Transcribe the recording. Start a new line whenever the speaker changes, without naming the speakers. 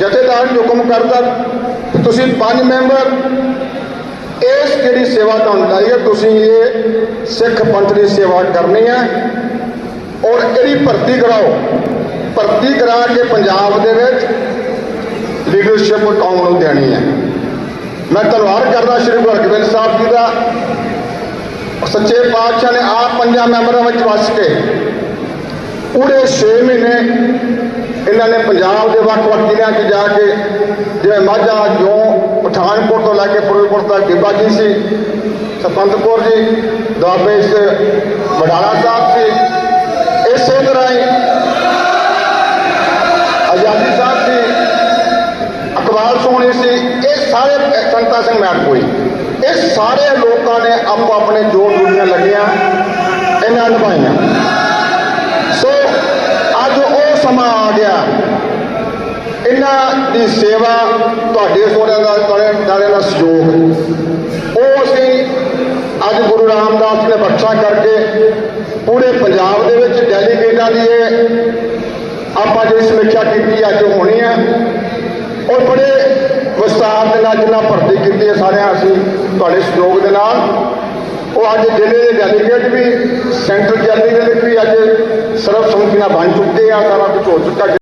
ਜਥੇਦਾਰ ਨੂੰ ਹੁਕਮ ਕਰਦਾ ਤੁਸੀਂ ਪੰਜ ਮੈਂਬਰ ਇਸ ਜਿਹੜੀ ਸੇਵਾ ਤੁਹਾਨੂੰ ਲਾਈ ਹੈ ਤੁਸੀਂ ਇਹ ਸਿੱਖ ਪੰਥ ਦੀ ਸੇਵਾ ਕਰਨੀ ਹੈ ਔਰ ਇਹਦੀ ਭਰਤੀ ਕਰਾਓ। ਭਰਤੀ ਕਰਾ ਕੇ ਪੰਜਾਬ ਦੇ ਵਿੱਚ ਲੀਡਰਸ਼ਿਪ ਕੌਮ ਨੂੰ ਦੇਣੀ ਹੈ। ਮੈਂ ਧੰਨਵਾਦ ਕਰਦਾ ਸ਼੍ਰੀ ਗੁਰੂ ਹਰਗੋਬਿੰਦ ਸਾਹਿਬ ਜੀ ਦਾ। ਸੱਚੇ ਪਾਤਸ਼ਾਹ ਨੇ ਆਪ ਪੰਜਾਂ ਮੈਂਬਰਾਂ ਵਿੱਚ ਵਸ ਕੇ ਪੂਰੇ 6 ਮਹੀਨੇ ਇਹਨਾਂ ਨੇ ਪੰਜਾਬ ਦੇ ਵੱਖ-ਵੱਖ ਜ਼ਿਲ੍ਹਿਆਂ 'ਚ ਜਾ ਕੇ ਜਿਵੇਂ ਮਾਝਾ ਜੋ ਪਠਾਨਕੋਟ ਤੋਂ ਲੈ ਕੇ ਫਿਰੋਜ਼ਪੁਰ ਤੱਕ ਗਿੱਬਾ ਜੀ ਸੀ ਸਤਵੰਤਪੁਰ ਜੀ ਦੁਆਬੇ 'ਚ ਵਡਾਲਾ ਸਾਹਿਬ ਸੀ ਇਸੇ ਤਰ੍ਹਾਂ ਹੀ ਆਜ਼ਾਦੀ ਸਾਹਿਬ ਸੀ ਅਕਬਾਲ ਸੋਹਣੀ ਸੀ ਇਹ ਸਾਰੇ ਸੰਤਾ ਸਿੰਘ ਮੈਟਕੋਈ ਇਹ ਸਾਰੇ ਲੋਕਾਂ ਨੇ ਆਪੋ ਆਪਣੇ ਜੋ ਡਿਊਟੀਆਂ ਲੱਗੀਆਂ ਇਹਨਾਂ ਨਿਭਾਈਆਂ ਇਹਨਾਂ ਦੀ ਸੇਵਾ ਤੁਹਾਡੇ ਸੋਹਣਿਆਂ ਦਾ, ਤੁਹਾਡੇ ਦਾ ਸਹਿਯੋਗ ਉਹ ਅਸੀਂ ਅੱਜ ਗੁਰੂ ਰਾਮਦਾਸ ਨੇ ਬਖਸ਼ਾ ਕਰਕੇ ਪੂਰੇ ਪੰਜਾਬ ਦੇ ਵਿੱਚ ਡੈਲੀਗੇਟਾਂ ਦੀ ਇਹ ਆਪਾਂ ਜਿਹੜੀ ਸਮੀਖਿਆ ਕੀਤੀ ਅੱਜ ਹੋਣੀ ਹੈ ਔਰ ਬੜੇ ਵਿਸਤਾਰ ਦੇ ਨਾਲ ਜਿੰਨਾ ਭਰਤੀ ਕੀਤੀ ਹੈ ਸਾਰਿਆਂ ਅਸੀਂ ਤੁਹਾਡੇ ਸਹਿਯੋਗ ਦੇ ਨਾਲ। ਉਹ ਅੱਜ ਜ਼ਿਲ੍ਹੇ ਦੇ ਡੈਲੀਗੇਟ ਵੀ ਸੈਂਟਰ ਜੈਲੀ ਦੇ ਵਿੱਚ ਵੀ ਅੱਜ ਸਰਬਸੰਮਤੀ ਨਾਲ ਬਣ ਚੁੱਕੇ ਆ, ਸਾਰਾ ਕੁਝ ਹੋ ਚੁੱਕਾ।